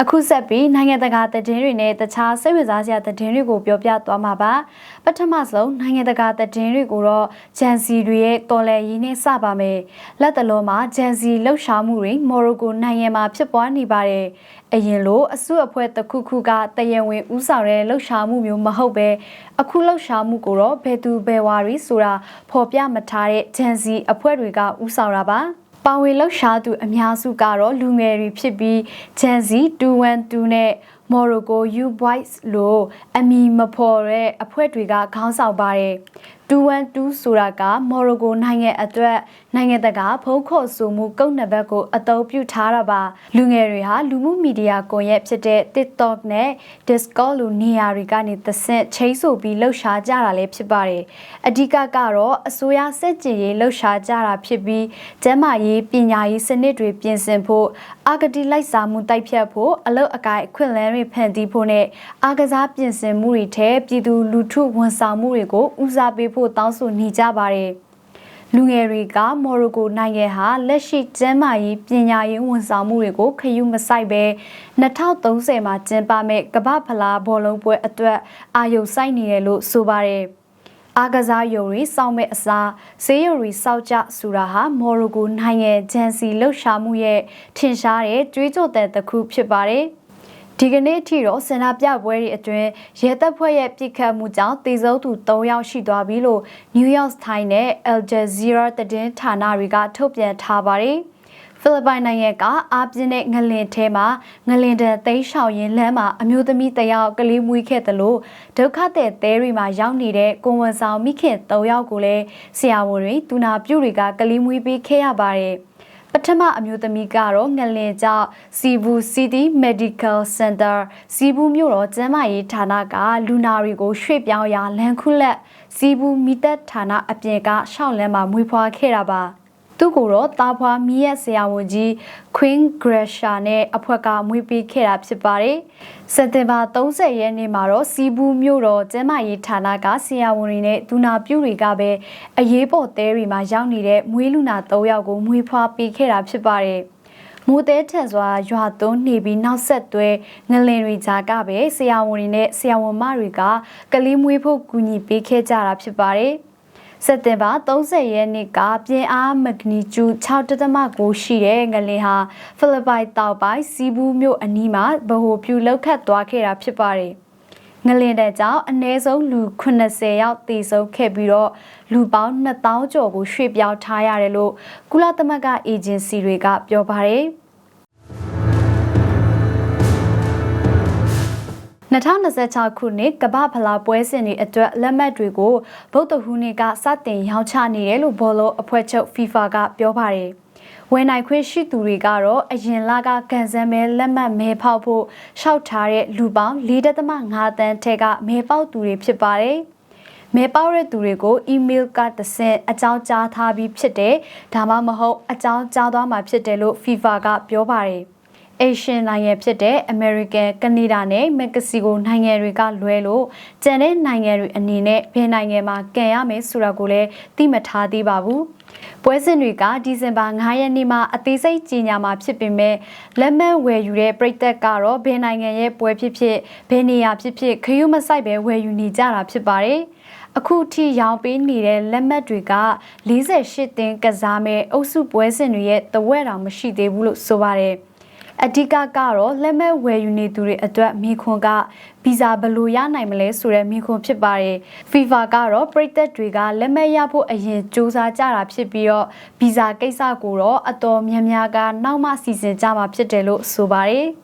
အခုဆက်ပြီးနိုင်ငံတကာသတင်းတွေနဲ့တခြားစိတ်ဝင်စားစရာသတင်းတွေကိုပြောပြသွားမှာပါပထမဆုံးနိုင်ငံတကာသတင်းတွေကိုတော့ဂျန်စီတွေရဲ့တော်လှန်ရေးနဲ့စပါမယ်လက်တလုံးမှာဂျန်စီလှုပ်ရှားမှုတွေမော်ရိုကိုနိုင်ငံမှာဖြစ်ပွားနေပါတယ်အရင်လိုအစုအဖွဲ့တစ်ခုခုကတရဝင်ဥဆောင်တဲ့လှုပ်ရှားမှုမျိုးမဟုတ်ပဲအခုလှုပ်ရှားမှုကိုတော့ဘယ်သူဘယ်ဝါရီဆိုတာဖော်ပြမထားတဲ့ဂျန်စီအဖွဲ့တွေကဥဆောင်တာပါ ပါဝင်လှုပ်ရှားသူအများစုကတော့လူငယ်တွေဖြစ်ပြီး Gen Z 212နဲ့ Morocco U Boys လို့အမည်မဖော်တဲ့အဖွဲ့တွေကခေါင်းဆောင်ပါတယ်212ဆိုတာကမော်ရိုကိုနိုင်ငံအတွက်နိုင်ငံတကာဖုံးခေါ်ဆိုမှုကုတ်နံပါတ်ကိုအသုံးပြုထားတာပါလူငယ်တွေဟာလူမှုမီဒီယာကွန်ရက်ဖြစ်တဲ့ TikTok နဲ့ Discord လိုနေရာတွေကနေသဆင့်ချိတ်ဆိုပြီးလှုပ်ရှားကြတာလည်းဖြစ်ပါတယ်အဓိကကတော့အစိုးရစက်ကြည်ရေးလှုပ်ရှားကြတာဖြစ်ပြီးကျန်းမာရေးပညာရေးစနစ်တွေပြင်ဆင်ဖို့အာဂတိလိုက်စားမှုတိုက်ဖြတ်ဖို့အလုတ်အကိုင်အခွင့်အလမ်းတွေဖန်တီးဖို့နဲ့အာကစားပြင်ဆင်မှုတွေထဲပြည်သူလူထုဝန်ဆောင်မှုတွေကိုဦးစားပေးဖို့တောင်းဆိုနေကြပါတယ်။လူငယ်တွေကမော်ရိုကိုနိုင်ငံဟာလက်ရှိကျန်းမာရေးပညာရေးဝန်ဆောင်မှုတွေကိုခယူမဆိုင်ပဲ2030မှာကျင်းပမဲ့ကမ္ဘာဖလားဘောလုံးပွဲအတွက်အာရုံစိုက်နေတယ်လို့ဆိုပါတယ်။အာကစားယုံရီစောင့်မဲ့အစားဈေးယုံရီစောက်ကြဆိုတာဟာမော်ရိုကိုနိုင်ငံဂျန်စီလှုပ်ရှားမှုရဲ့ထင်ရှားတဲ့ကြွေးကြော်တဲ့တစ်ခုဖြစ်ပါတယ်။ ဒီကနေ့အထိတော့စင်နာပြပွဲတွေအတွင်းရဲတပ်ဖွဲ့ရဲ့ပြစ်ခတ်မှုကြောင့်တေဆုံးသူ3ယောက်ရှိသွားပြီလို့ New York Times နဲ့ Al Jazeera သတင်းဌာနတွေကထုတ်ပြန်ထားပါတယ်။ဖိလစ်ပိုင်နိုင်ငံကအားပြင်းတဲ့ငလင်ထဲမှာငလင်တန်သိမ်းရှောင်ရင်လမ်းမှာအမျိုးသမီးတယောက်ကလေးမွေးခဲ့တယ်လို့ဒုက္ခသည်တဲတွေမှာရောက်နေတဲ့ကိုဝန်ဆောင်မိခင်၃ယောက်ကိုလည်းဆရာဝန်တွေတူနာပြုတွေကကလေးမွေးပေးခဲ့ရပါတယ်။ ပထမအမျိုးသမီးကတော့ငလင်ကျောက်စီဘူး City Medical Center စီဘူးမြို့တော်ကျန်းမာရေးဌာနကလူနာတွေကိုရွှေ့ပြောင်းရာလန်ခုလက်စီဘူးမိသက်ဌာနအပြင်ကရှောက်လန်းမှာမွေးဖွားခဲ့တာပါ သူကိုတော့တာဖွာမီးရဲ့ဆရာဝန်ကြီး Queen Gracia နဲ့အဖွဲ့ကမွေးပေးခဲ့တာဖြစ်ပါတယ်။စက်တင်ဘာ30ရက်နေ့မှာတော့စီဘူးမြို့တော်ကျန်းမာရေးဌာနကဆရာဝန်တွေနဲ့ဒူနာပြုတွေကပဲအရေးပေါ်တဲတွေမှာရောက်နေတဲ့မွေးလူနာ3ယောက်ကိုမွေးဖွားပေးခဲ့တာဖြစ်ပါတယ်။မိုးတဲထန်စွာရွာသွန်းနေပြီးနောက်ဆက်တွဲငလင်တွေကြားကပဲဆရာဝန်တွေနဲ့ဆရာဝန်မတွေကကလေးမွေးဖို့ကူညီပေးခဲ့ကြတာဖြစ်ပါတယ်။ စက်တင်ဘာ30ရက်နေ့ကပြင်းအားမဂနီကျူ6.9ရှိတဲ့ငလင်ဟာဖိလစ်ပိုင်တောင်ပိုင်းစီဘူးမြို့အနီးမှာဗဟိုပြုလောက်ခတ်သွားခဲ့တာဖြစ်ပါတယ်။ငလင်တဲ့ကြောင့်အနည်းဆုံးလူ80ယောက်သေဆုံးခဲ့ပြီးတော့လူပေါင်း2000ကျော်ကိုရွှေ့ပြောင်းထားရတယ်လို့ကုလသမဂ္ဂအေဂျင်စီတွေကပြောပါတယ်။ 2026ခုနှစ်ကမ္ဘာဖလားပွဲစဉ်တွေအတွက်လက်မှတ်တွေကိုဗုဒ္ဓဟူးနေ့ကစတင်ရောင်းချနေတယ်လို့ဘောလုံးအဖွဲ့ချုပ် FIFA ကပြောပါတယ်။ဝန်နိုင်ခွင့်ရှိသူတွေကတော့အရင်လကကန်ဆယ်မဲလက်မှတ်မဲဖောက်ဖို့ရှောက်ထားတဲ့လူပေါင်း4.5တန်းထက်ကမဲပေါက်သူတွေဖြစ်ပါတယ်။မဲပေါက်တဲ့သူတွေကိုအီးမေးလ်ကတဆင့်အကြောင်းကြားထားပြီးဖြစ်တယ်ဒါမှမဟုတ်အကြောင်းကြားသွားမှာဖြစ်တယ်လို့ FIFA ကပြောပါတယ်။ အေရှင်နိုင်ငံဖြစ်တဲ့အမေရိကန်၊ကနေဒါနဲ့မက္ကဆီကိုနိုင်ငံတွေကလွဲလို့ကျန်တဲ့နိုင်ငံတွေအနေနဲ့ဘယ်နိုင်ငံမှာကန်ရမယ်ဆိုတာကိုလည်းသိမထားသေးပါဘူး။ပွဲစဉ်တွေကဒီဇင်ဘာ9ရက်နေ့မှာအသေးစိတ်ကြီးညာမှာဖြစ်ပေမဲ့လက်မှတ်ဝယ်ယူတဲ့ပြည်သက်ကတော့ဘယ်နိုင်ငံရဲ့ပွဲဖြစ်ဖြစ်ဘယ်နေရာဖြစ်ဖြစ်ခရုမဆိုင်ပဲဝယ်ယူနေကြတာဖြစ်ပါတယ်။အခုထိရောင်းပေးနေတဲ့လက်မှတ်တွေက48တင်းကစားမဲ့အုပ်စုပွဲစဉ်တွေရဲ့တဝက်တောင်မရှိသေးဘူးလို့ဆိုပါတယ်။ အဓိကကတော့လက်မဲ့ဝယ်ယူနေသူတွေအတွက်မိခွန်ကဗီဇာဘယ်လိုရနိုင်မလဲဆိုတဲ့မိခွန်ဖြစ်ပါတယ်။ FIFA ကတော့ပြည်သက်တွေကလက်မဲ့ရဖို့အရင်စူးစမ်းကြတာဖြစ်ပြီးတော့ဗီဇာကိစ္စကိုတော့အတော်များများကနောက်မှစီစဉ်ကြမှာဖြစ်တယ်လို့ဆိုပါတယ်။